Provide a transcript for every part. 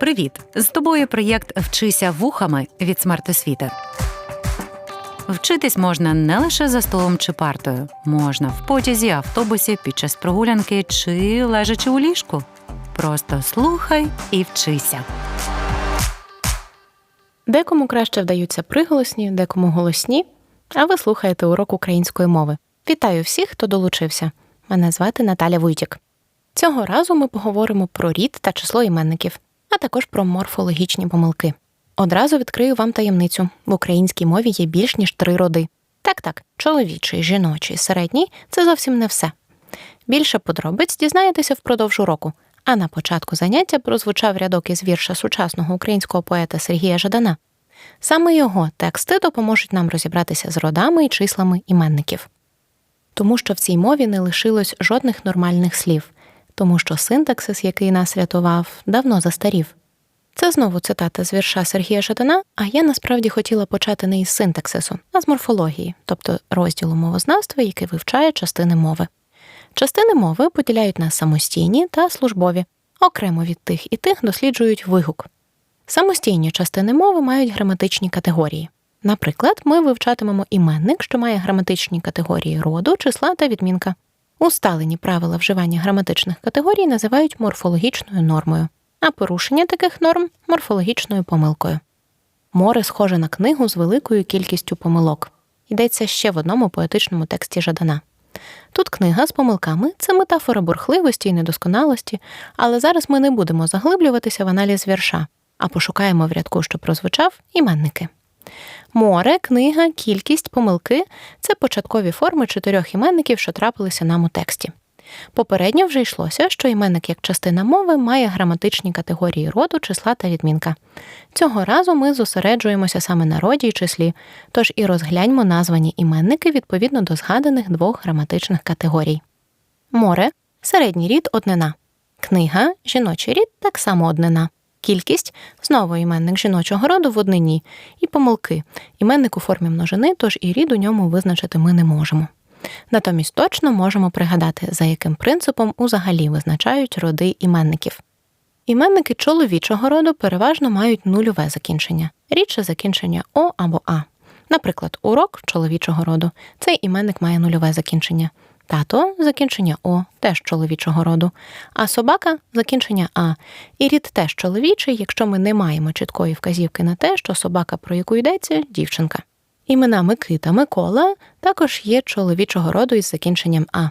Привіт! З тобою проєкт Вчися вухами від смертосвіти. Вчитись можна не лише за столом чи партою, можна в потязі, автобусі, під час прогулянки чи лежачи у ліжку. Просто слухай і вчися. Декому краще вдаються приголосні, декому голосні. А ви слухаєте урок української мови. Вітаю всіх, хто долучився. Мене звати Наталя Вуйтік. Цього разу ми поговоримо про рід та число іменників, а також про морфологічні помилки. Одразу відкрию вам таємницю: в українській мові є більш ніж три роди. Так, так, чоловічий, жіночий, середній це зовсім не все. Більше подробиць дізнаєтеся впродовж уроку. А на початку заняття прозвучав рядок із вірша сучасного українського поета Сергія Жадана. Саме його тексти допоможуть нам розібратися з родами і числами іменників. Тому що в цій мові не лишилось жодних нормальних слів, тому що синтаксис, який нас рятував, давно застарів. Це знову цитата з вірша Сергія Жадана, а я насправді хотіла почати не із синтаксису, а з морфології, тобто розділу мовознавства, який вивчає частини мови. Частини мови поділяють на самостійні та службові, окремо від тих і тих досліджують вигук. Самостійні частини мови мають граматичні категорії. Наприклад, ми вивчатимемо іменник, що має граматичні категорії роду, числа та відмінка. Усталені правила вживання граматичних категорій називають морфологічною нормою, а порушення таких норм морфологічною помилкою. Море схоже на книгу з великою кількістю помилок. Йдеться ще в одному поетичному тексті Жадана. Тут книга з помилками це метафора бурхливості і недосконалості, але зараз ми не будемо заглиблюватися в аналіз вірша, а пошукаємо в рядку, що прозвучав, іменники. Море, книга, кількість, помилки це початкові форми чотирьох іменників, що трапилися нам у тексті. Попередньо вже йшлося, що іменник як частина мови має граматичні категорії роду, числа та відмінка. Цього разу ми зосереджуємося саме на роді і числі, тож і розгляньмо названі іменники відповідно до згаданих двох граматичних категорій. Море середній рід однина. Книга жіночий рід так само однина. Кількість знову іменник жіночого роду в однині, і помилки іменник у формі множини, тож і рід у ньому визначити ми не можемо. Натомість точно можемо пригадати, за яким принципом узагалі визначають роди іменників. Іменники чоловічого роду переважно мають нульове закінчення, рідше закінчення О або А. Наприклад, урок чоловічого роду цей іменник має нульове закінчення. Тато закінчення О теж чоловічого роду, а собака закінчення А. І рід теж чоловічий, якщо ми не маємо чіткої вказівки на те, що собака, про яку йдеться, дівчинка. Імена Микита Микола також є чоловічого роду із закінченням А.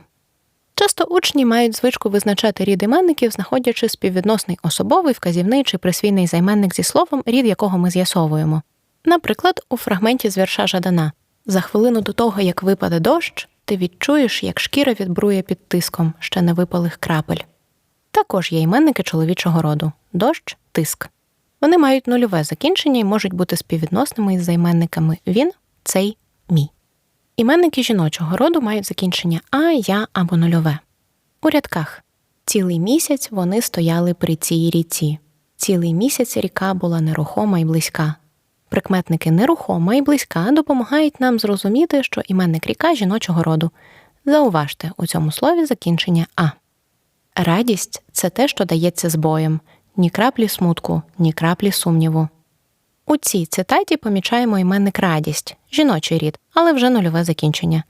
Часто учні мають звичку визначати рід іменників, знаходячи співвідносний особовий, вказівний чи присвійний займенник зі словом, рід якого ми з'ясовуємо. Наприклад, у фрагменті з вірша Жадана за хвилину до того, як випаде дощ, ти відчуєш, як шкіра відбрує під тиском ще не випалих крапель. Також є іменники чоловічого роду дощ, тиск. Вони мають нульове закінчення і можуть бути співвідносними із займенниками він, цей, мій. Іменники жіночого роду мають закінчення а, я або нульове. У рядках цілий місяць вони стояли при цій ріці. Цілий місяць ріка була нерухома і близька. Прикметники нерухома і близька допомагають нам зрозуміти, що іменник ріка жіночого роду. Зауважте у цьому слові закінчення А. Радість це те, що дається з боєм, ні краплі смутку, ні краплі сумніву. У цій цитаті помічаємо іменник радість, жіночий рід, але вже нульове закінчення.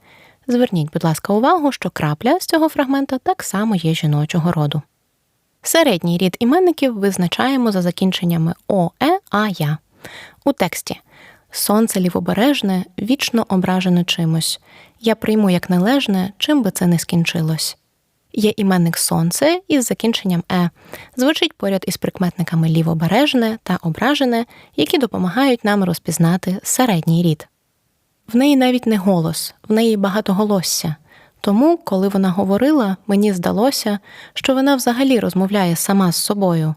Зверніть, будь ласка, увагу, що крапля з цього фрагмента так само є жіночого роду. Середній рід іменників визначаємо за закінченнями О, Е, А. У тексті Сонце лівобережне, вічно ображене чимось. Я прийму як належне, чим би це не скінчилось. Є іменник сонце із закінченням е, звучить поряд із прикметниками лівобережне та ображене, які допомагають нам розпізнати середній рід. В неї навіть не голос, в неї багатоголосся. Тому, коли вона говорила, мені здалося, що вона взагалі розмовляє сама з собою.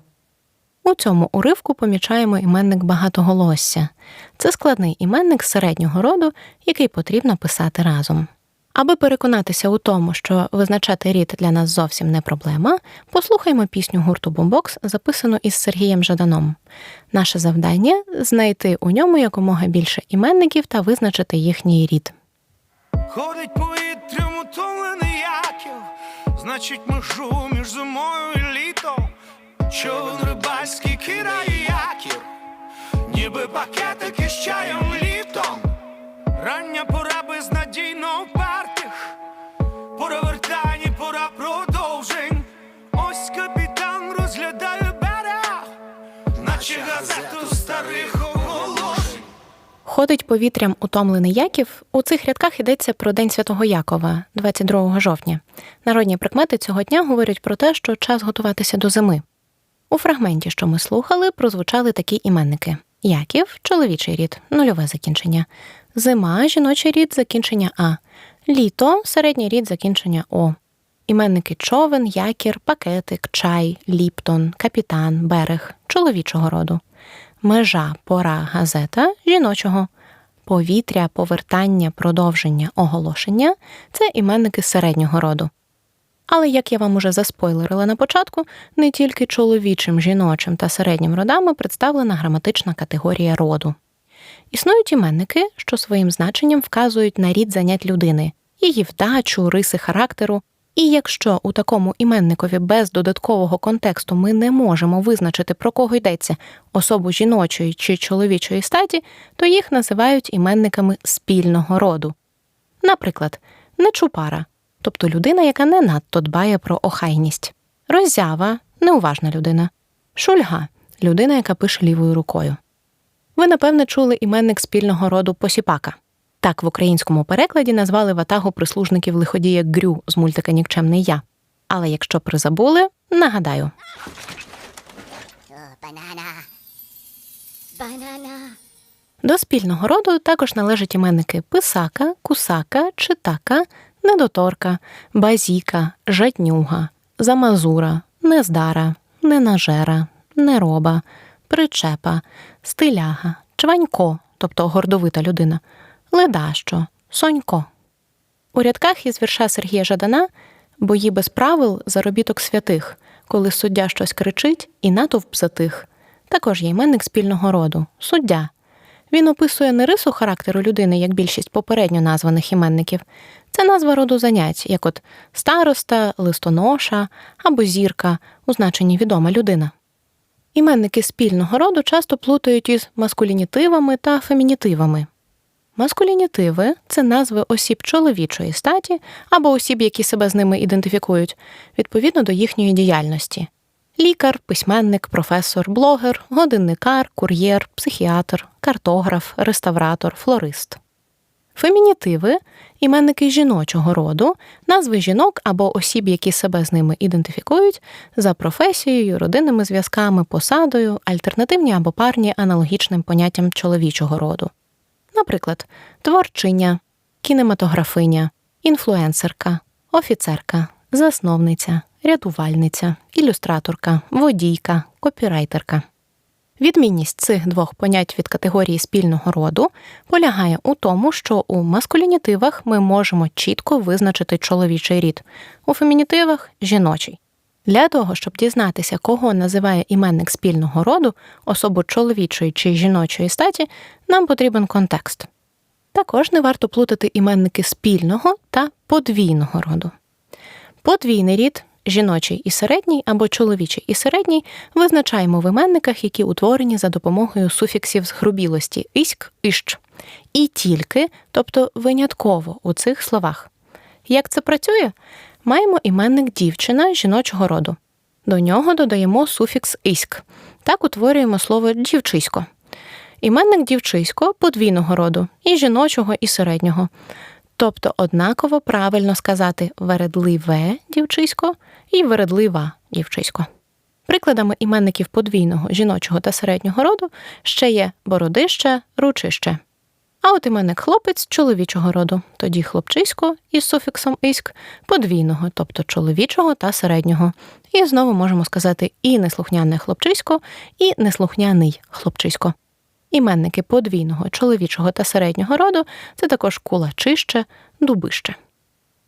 У цьому уривку помічаємо іменник багатоголосся. Це складний іменник середнього роду, який потрібно писати разом. Аби переконатися у тому, що визначати рід для нас зовсім не проблема, послухаймо пісню гурту Бомбокс, записану із Сергієм Жаданом. Наше завдання знайти у ньому якомога більше іменників та визначити їхній рід. Ходить повітрям утомлений Яків, значить межу між зимою і літом. Човен рибальський кидає якір, ніби пакетики з чаєм літом. Рання пора безнадійно впертих, пора вертань, пора продовжень. Ось капітан розглядає берег, наче газету старих оголошень. Ходить повітрям утомлений Яків. У цих рядках йдеться про День Святого Якова, 22 жовтня. Народні прикмети цього дня говорять про те, що час готуватися до зими. У фрагменті, що ми слухали, прозвучали такі іменники: Яків чоловічий рід, нульове закінчення, зима жіночий рід, закінчення А, літо середній рід, закінчення О. Іменники човен, якір, пакетик, чай, ліптон, капітан, берег чоловічого роду. Межа, пора, газета жіночого, повітря, повертання, продовження, оголошення це іменники середнього роду. Але як я вам уже заспойлерила на початку, не тільки чоловічим, жіночим та середнім родами представлена граматична категорія роду. Існують іменники, що своїм значенням вказують на рід занять людини, її вдачу, риси характеру. І якщо у такому іменникові без додаткового контексту ми не можемо визначити, про кого йдеться особу жіночої чи чоловічої статі, то їх називають іменниками спільного роду. Наприклад, нечупара, тобто людина, яка не надто дбає про охайність, роззява неуважна людина, шульга людина, яка пише лівою рукою. Ви, напевне, чули іменник спільного роду посіпака. Так в українському перекладі назвали ватагу прислужників лиходія Грю з мультика Нікчемний я. Але якщо призабули, нагадаю, banana. Banana. до спільного роду також належать іменники писака, кусака, читака, недоторка, базіка, жаднюга, замазура, нездара, ненажера, нероба, причепа, стиляга, чванько, тобто гордовита людина, ледащо, сонько. У рядках із вірша Сергія Жадана бої без правил заробіток святих, коли суддя щось кричить і натовп затих. Також є іменник спільного роду суддя. Він описує не рису характеру людини, як більшість попередньо названих іменників. Це назва роду занять, як от староста, листоноша або зірка, у значенні відома людина. Іменники спільного роду часто плутають із маскулінітивами та фемінітивами. Маскулінітиви це назви осіб чоловічої статі або осіб, які себе з ними ідентифікують, відповідно до їхньої діяльності: лікар, письменник, професор, блогер, годинникар, кур'єр, психіатр, картограф, реставратор, флорист. Фемінітиви іменники жіночого роду, назви жінок або осіб, які себе з ними ідентифікують, за професією, родинними зв'язками, посадою, альтернативні або парні аналогічним поняттям чоловічого роду. Наприклад, творчиня, кінематографиня, інфлюенсерка, офіцерка, засновниця, рятувальниця, ілюстраторка, водійка, копірайтерка. Відмінність цих двох понять від категорії спільного роду полягає у тому, що у маскулінітивах ми можемо чітко визначити чоловічий рід, у фемінітивах жіночий. Для того, щоб дізнатися, кого називає іменник спільного роду, особу чоловічої чи жіночої статі, нам потрібен контекст. Також не варто плутати іменники спільного та подвійного роду. Подвійний рід жіночий і середній або чоловічий і середній визначаємо в іменниках, які утворені за допомогою суфіксів з грубілості іськ, іщ. І тільки, тобто винятково у цих словах. Як це працює? Маємо іменник дівчина жіночого роду. До нього додаємо суфікс іськ. Так утворюємо слово дівчисько. Іменник дівчисько подвійного роду і жіночого, і середнього. Тобто однаково правильно сказати вередливе дівчисько і вередлива дівчисько. Прикладами іменників подвійного жіночого та середнього роду ще є бородище, ручище. А от іменник хлопець чоловічого роду, тоді хлопчисько із суфіксом іськ подвійного, тобто чоловічого та середнього. І знову можемо сказати і неслухняне хлопчисько, і неслухняний хлопчисько. Іменники подвійного чоловічого та середнього роду це також кулачище, дубище.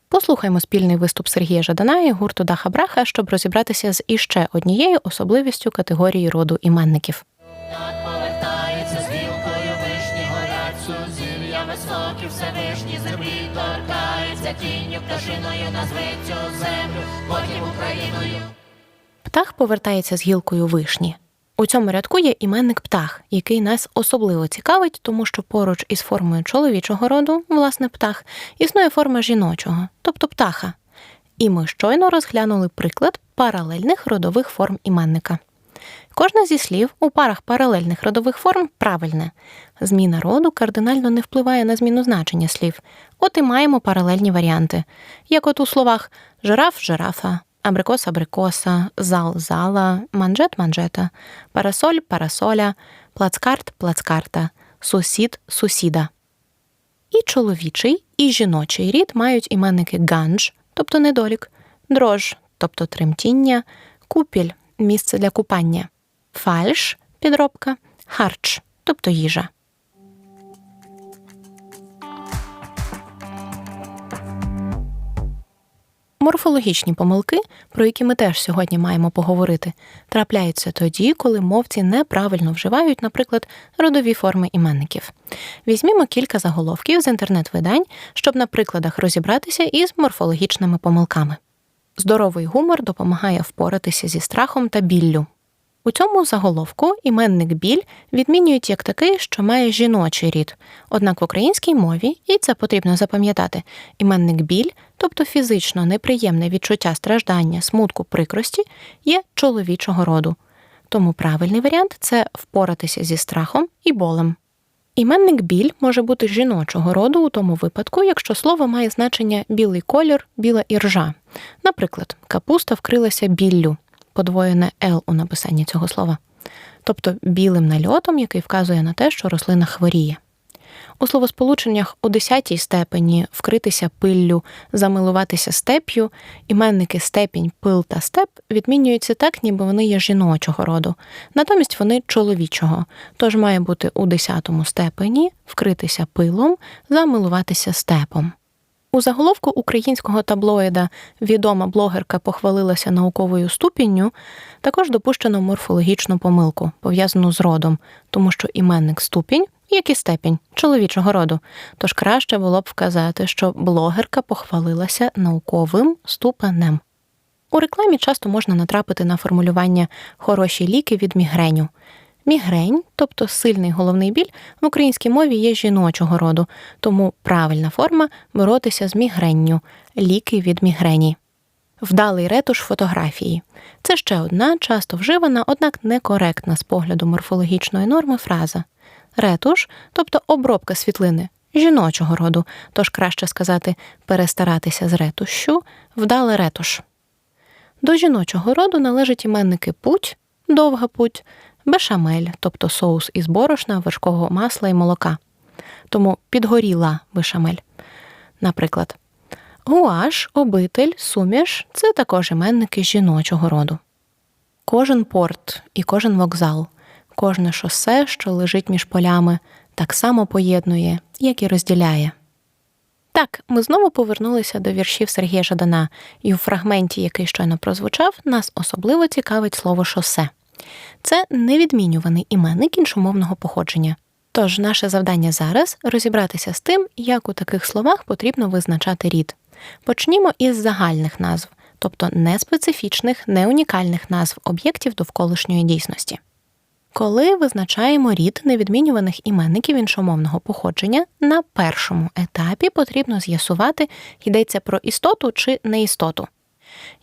Послухаймо спільний виступ Сергія Жадана і гурту Даха Браха, щоб розібратися з іще однією особливістю категорії роду іменників. повертається з гілкою вишні горять сузір'я високі Всевишні землі торкається тінню пташиною назви землю, потім Україною. птах повертається з гілкою вишні. У цьому рядку є іменник птах, який нас особливо цікавить, тому що поруч із формою чоловічого роду, власне, птах, існує форма жіночого, тобто птаха. І ми щойно розглянули приклад паралельних родових форм іменника. Кожне зі слів у парах паралельних родових форм правильне. Зміна роду кардинально не впливає на зміну значення слів. От і маємо паралельні варіанти, як от у словах жираф жирафа, абрикос абрикоса, зал зала, манжет манжета, парасоль парасоля, плацкарт плацкарта, сусід сусіда. І чоловічий, і жіночий рід мають іменники ганж, тобто недолік, дрож, тобто тремтіння, купіль місце для купання, фальш підробка, харч, тобто їжа. Морфологічні помилки, про які ми теж сьогодні маємо поговорити, трапляються тоді, коли мовці неправильно вживають, наприклад, родові форми іменників. Візьмімо кілька заголовків з інтернет-видань, щоб на прикладах розібратися із морфологічними помилками. Здоровий гумор допомагає впоратися зі страхом та біллю. У цьому заголовку іменник біль відмінюють як такий, що має жіночий рід. Однак в українській мові, і це потрібно запам'ятати, іменник біль, тобто фізично неприємне відчуття страждання, смутку, прикрості, є чоловічого роду. Тому правильний варіант це впоратися зі страхом і болем. Іменник біль може бути жіночого роду у тому випадку, якщо слово має значення білий колір, біла іржа. Наприклад, капуста вкрилася біллю, подвоєне Л у написанні цього слова, тобто білим нальотом, який вказує на те, що рослина хворіє. У словосполученнях у десятій степені вкритися пиллю, замилуватися степ'ю, іменники степінь, пил та степ відмінюються так, ніби вони є жіночого роду. Натомість вони чоловічого, тож має бути у десятому степені вкритися пилом, замилуватися степом. У заголовку українського таблоїда відома блогерка похвалилася науковою ступінню, також допущено морфологічну помилку, пов'язану з родом, тому що іменник ступінь, як і степінь чоловічого роду. Тож краще було б вказати, що блогерка похвалилася науковим ступенем. У рекламі часто можна натрапити на формулювання хороші ліки від мігреню. Мігрень, тобто сильний головний біль, в українській мові є жіночого роду, тому правильна форма боротися з мігренню, ліки від мігрені. Вдалий ретуш фотографії. Це ще одна часто вживана, однак некоректна з погляду морфологічної норми фраза. Ретуш, тобто обробка світлини жіночого роду, тож краще сказати перестаратися з ретушю, вдалий ретуш. До жіночого роду належать іменники путь, довга путь, бешамель, тобто соус із борошна, вершкового масла і молока. Тому підгоріла бешамель. Наприклад, гуаш, обитель, суміш це також іменники жіночого роду. Кожен порт і кожен вокзал, кожне шосе, що лежить між полями, так само поєднує, як і розділяє. Так, ми знову повернулися до віршів Сергія Жадана, і у фрагменті, який щойно прозвучав, нас особливо цікавить слово шосе. Це невідмінюваний іменник іншомовного походження. Тож наше завдання зараз розібратися з тим, як у таких словах потрібно визначати рід. Почнімо із загальних назв, тобто неспецифічних, неунікальних назв об'єктів довколишньої дійсності. Коли визначаємо рід невідмінюваних іменників іншомовного походження, на першому етапі потрібно з'ясувати, йдеться про істоту чи неістоту.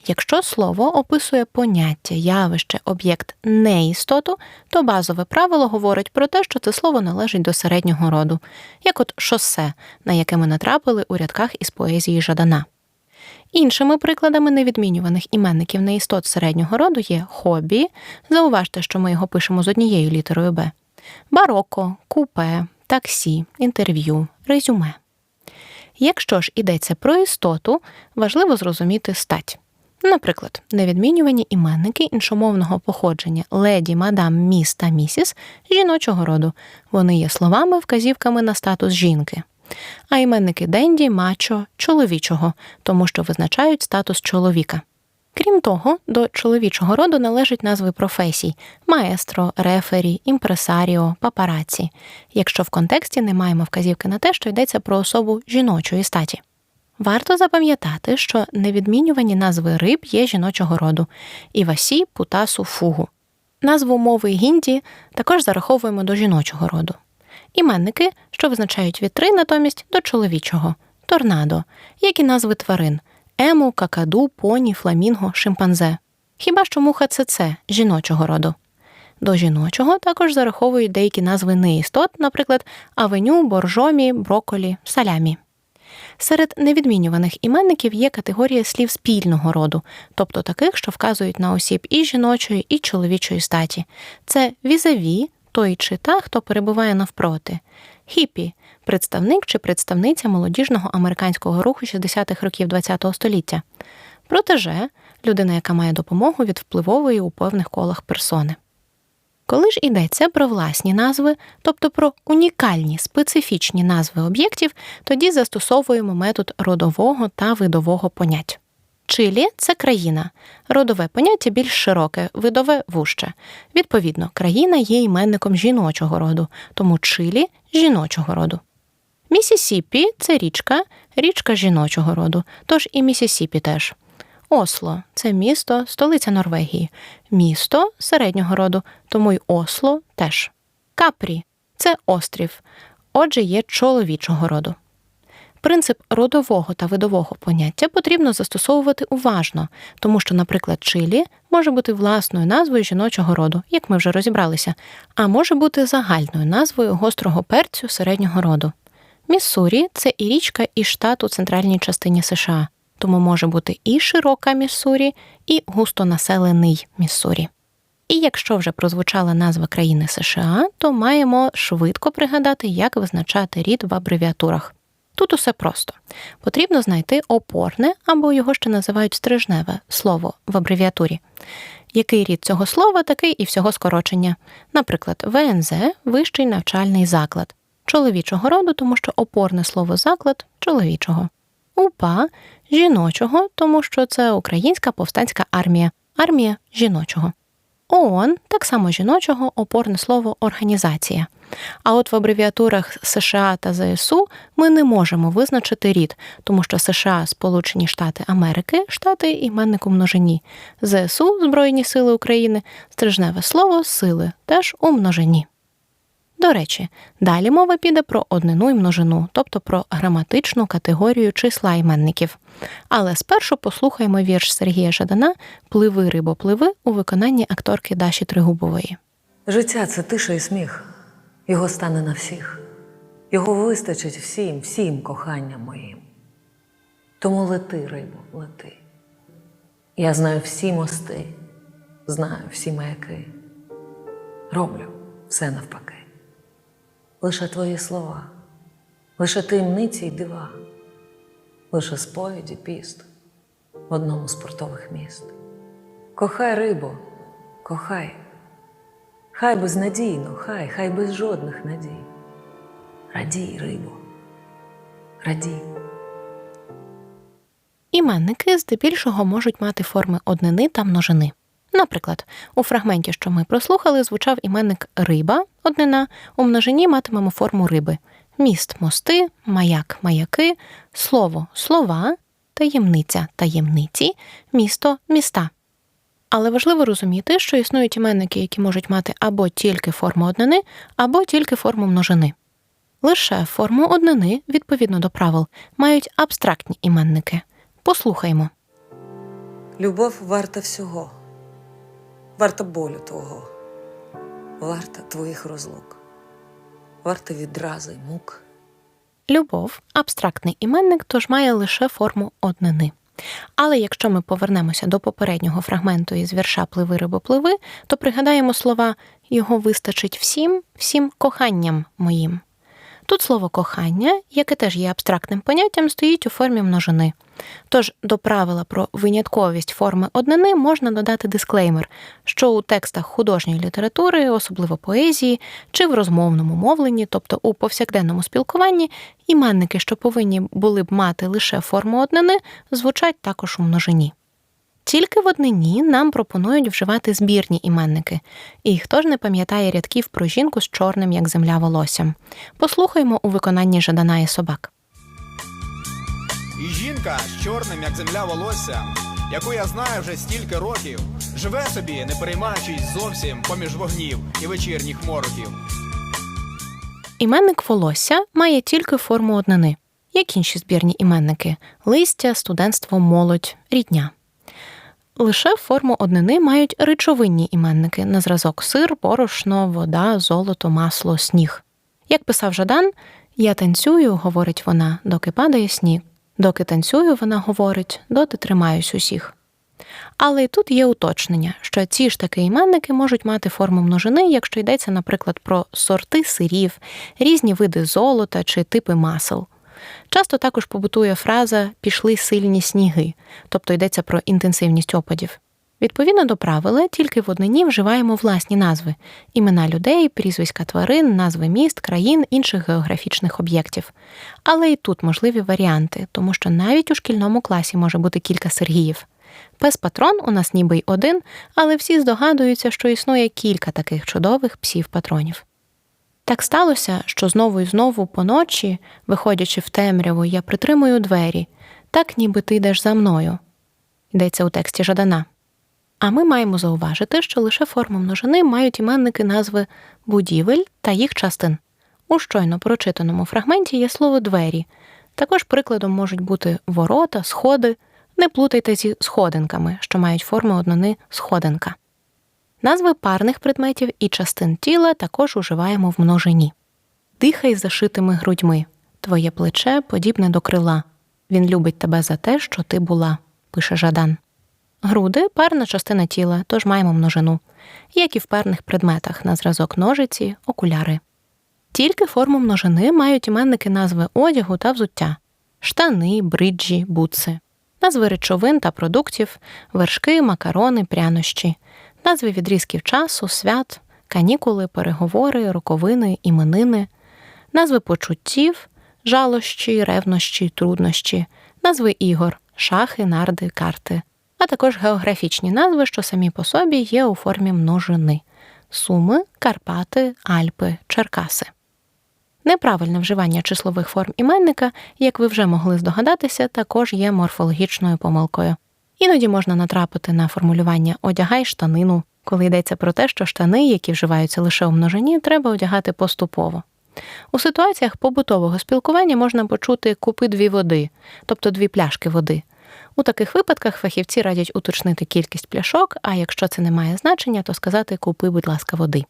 Якщо слово описує поняття, явище, об'єкт неістоту, то базове правило говорить про те, що це слово належить до середнього роду, як от шосе, на яке ми натрапили у рядках із поезії Жадана. Іншими прикладами невідмінюваних іменників неістот середнього роду є хобі. Зауважте, що ми його пишемо з однією літерою Б, бароко, купе, таксі, інтерв'ю, резюме. Якщо ж йдеться про істоту, важливо зрозуміти стать. Наприклад, невідмінювані іменники іншомовного походження леді, мадам, міс та місіс жіночого роду. Вони є словами, вказівками на статус жінки. А іменники денді, мачо чоловічого, тому що визначають статус чоловіка. Крім того, до чоловічого роду належать назви професій маестро, рефері, імпресаріо, папараці, якщо в контексті не маємо вказівки на те, що йдеться про особу жіночої статі. Варто запам'ятати, що невідмінювані назви риб є жіночого роду івасі, путасу, фугу. Назву мови гінді також зараховуємо до жіночого роду. Іменники, що визначають вітри, натомість до чоловічого торнадо, як і назви тварин ему, какаду, поні, фламінго, шимпанзе. Хіба що муха цеце жіночого роду. До жіночого також зараховують деякі назви неістот, наприклад, авеню, боржомі, броколі, салямі. Серед невідмінюваних іменників є категорія слів спільного роду, тобто таких, що вказують на осіб і жіночої, і чоловічої статі. Це візаві, той чи та, хто перебуває навпроти, хіпі представник чи представниця молодіжного американського руху 60-х років ХХ століття, протеже людина, яка має допомогу від впливової у певних колах персони. Коли ж йдеться про власні назви, тобто про унікальні специфічні назви об'єктів, тоді застосовуємо метод родового та видового понять. Чилі це країна, родове поняття більш широке, видове вужче. Відповідно, країна є іменником жіночого роду, тому Чилі жіночого роду. Місісіпі це річка, річка жіночого роду, тож і Місісіпі теж. Осло це місто, столиця Норвегії, місто середнього роду, тому й Осло теж. Капрі це острів, отже, є чоловічого роду. Принцип родового та видового поняття потрібно застосовувати уважно, тому що, наприклад, Чилі може бути власною назвою жіночого роду, як ми вже розібралися, а може бути загальною назвою гострого перцю середнього роду. Міссурі це і річка, і штат у центральній частині США, тому може бути і широка Міссурі, і густонаселений Міссурі. І якщо вже прозвучала назва країни США, то маємо швидко пригадати, як визначати рід в абревіатурах. Тут усе просто. Потрібно знайти опорне або його ще називають стрижневе слово в абревіатурі. Який рід цього слова, такий і всього скорочення. Наприклад, ВНЗ вищий навчальний заклад чоловічого роду, тому що опорне слово заклад чоловічого. УПА жіночого, тому що це Українська повстанська армія, армія жіночого. ООН так само жіночого опорне слово організація. А от в абревіатурах США та ЗСУ ми не можемо визначити рід, тому що США Сполучені Штати Америки, штати іменник у множині, ЗСУ Збройні Сили України, стрижневе слово сили теж у множині. До речі, далі мова піде про однину і множину, тобто про граматичну категорію числа іменників. Але спершу послухаємо вірш Сергія Жадана Пливи, рибо, пливи у виконанні акторки Даші Тригубової. Життя це тиша і сміх, його стане на всіх. Його вистачить всім, всім коханням моїм. Тому лети, рибо, лети. Я знаю всі мости, знаю всі маяки. Роблю все навпаки. Лише твої слова, лише таємниці й дива, лише сповіді піст в одному з портових міст. Кохай, рибо, кохай. Хай безнадійно, хай, хай без жодних надій. Радій, рибо, радій. Іменники здебільшого можуть мати форми однини та множини. Наприклад, у фрагменті, що ми прослухали, звучав іменник риба, однина, у множині матимемо форму риби, міст мости, маяк маяки, слово слова, таємниця таємниці, місто міста. Але важливо розуміти, що існують іменники, які можуть мати або тільки форму однини, або тільки форму множини. Лише форму однини, відповідно до правил, мають абстрактні іменники. Послухаймо. Любов варта всього, варта болю твого, варта твоїх розлук, варта відрази й мук. Любов абстрактний іменник, тож має лише форму однини. Але якщо ми повернемося до попереднього фрагменту із вірша Пливи рибо пливи, то пригадаємо слова його вистачить всім, всім коханням моїм. Тут слово кохання, яке теж є абстрактним поняттям, стоїть у формі множини. Тож до правила про винятковість форми однини можна додати дисклеймер, що у текстах художньої літератури, особливо поезії, чи в розмовному мовленні, тобто у повсякденному спілкуванні, іменники, що повинні були б мати лише форму однини, звучать також у множині. Тільки в однині нам пропонують вживати збірні іменники. І хто ж не пам'ятає рядків про жінку з чорним, як земля волоссям? Послухаймо у виконанні Жадана і собак. І жінка з чорним, як земля волосся, яку я знаю вже стільки років, живе собі, не переймаючись зовсім поміж вогнів і вечірніх мороків. Іменник волосся має тільки форму однини, як інші збірні іменники листя, студентство, молодь, рідня. Лише форму однини мають речовинні іменники на зразок сир, борошно, вода, золото, масло, сніг. Як писав Жадан, я танцюю, говорить вона, доки падає сніг. Доки танцюю, вона говорить, доти тримаюсь усіх. Але і тут є уточнення, що ці ж таки іменники можуть мати форму множини, якщо йдеться, наприклад, про сорти сирів, різні види золота чи типи масел. Часто також побутує фраза пішли сильні сніги, тобто йдеться про інтенсивність опадів. Відповідно до правила, тільки в однині вживаємо власні назви імена людей, прізвиська тварин, назви міст, країн, інших географічних об'єктів. Але і тут можливі варіанти, тому що навіть у шкільному класі може бути кілька Сергіїв. Пес патрон у нас ніби й один, але всі здогадуються, що існує кілька таких чудових псів-патронів. Так сталося, що знову і знову поночі, виходячи в темряву, я притримую двері, так ніби ти йдеш за мною. Йдеться у тексті Жадана. А ми маємо зауважити, що лише форми множини мають іменники назви будівель та їх частин. У щойно прочитаному фрагменті є слово двері. Також прикладом можуть бути ворота, сходи. Не плутайте зі сходинками, що мають форму однини сходинка. Назви парних предметів і частин тіла також уживаємо в множині. Дихай зашитими грудьми. Твоє плече подібне до крила. Він любить тебе за те, що ти була, пише Жадан. Груди парна частина тіла, тож маємо множину, як і в парних предметах на зразок ножиці, окуляри. Тільки форму множини мають іменники назви одягу та взуття штани, бриджі, бутси, назви речовин та продуктів, вершки, макарони, прянощі, назви відрізків часу, свят, канікули, переговори, роковини, іменини, назви почуттів, жалощі, ревнощі, труднощі, назви ігор, шахи, нарди, карти, а також географічні назви, що самі по собі є у формі множини Суми, Карпати, Альпи, Черкаси. Неправильне вживання числових форм іменника, як ви вже могли здогадатися, також є морфологічною помилкою. Іноді можна натрапити на формулювання одягай штанину, коли йдеться про те, що штани, які вживаються лише у множині, треба одягати поступово. У ситуаціях побутового спілкування можна почути купи дві води, тобто дві пляшки води. У таких випадках фахівці радять уточнити кількість пляшок, а якщо це не має значення, то сказати купи, будь ласка, води.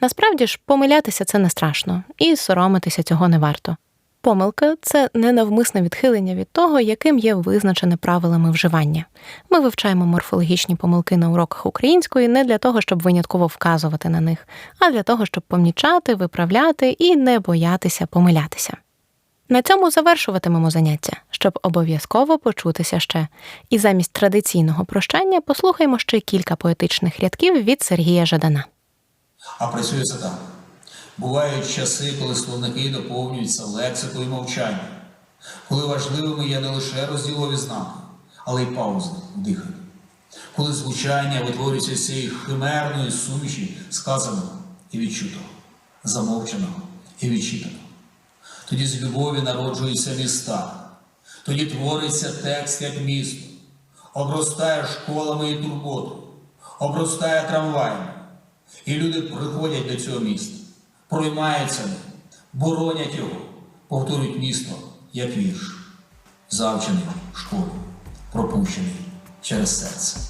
Насправді ж, помилятися це не страшно, і соромитися цього не варто. Помилка це ненавмисне відхилення від того, яким є визначене правилами вживання. Ми вивчаємо морфологічні помилки на уроках української не для того, щоб винятково вказувати на них, а для того, щоб помічати, виправляти і не боятися помилятися. На цьому завершуватимемо заняття, щоб обов'язково почутися ще. І замість традиційного прощання послухаймо ще кілька поетичних рядків від Сергія Жадана. А працює це так. Бувають часи, коли словники доповнюються лексикою мовчання, коли важливими є не лише розділові знаки, але й паузи в диханні, коли звучання витворюється з цієї химерної суміші сказаного і відчутого, замовчаного і відчитаного. Тоді з любові народжуються міста, тоді твориться текст як місто, обростає школами і турботою, обростає трамваями. І люди приходять до цього міста, проймаються боронять його, повторюють місто як вірш, завчений в школі, пропущений через серце.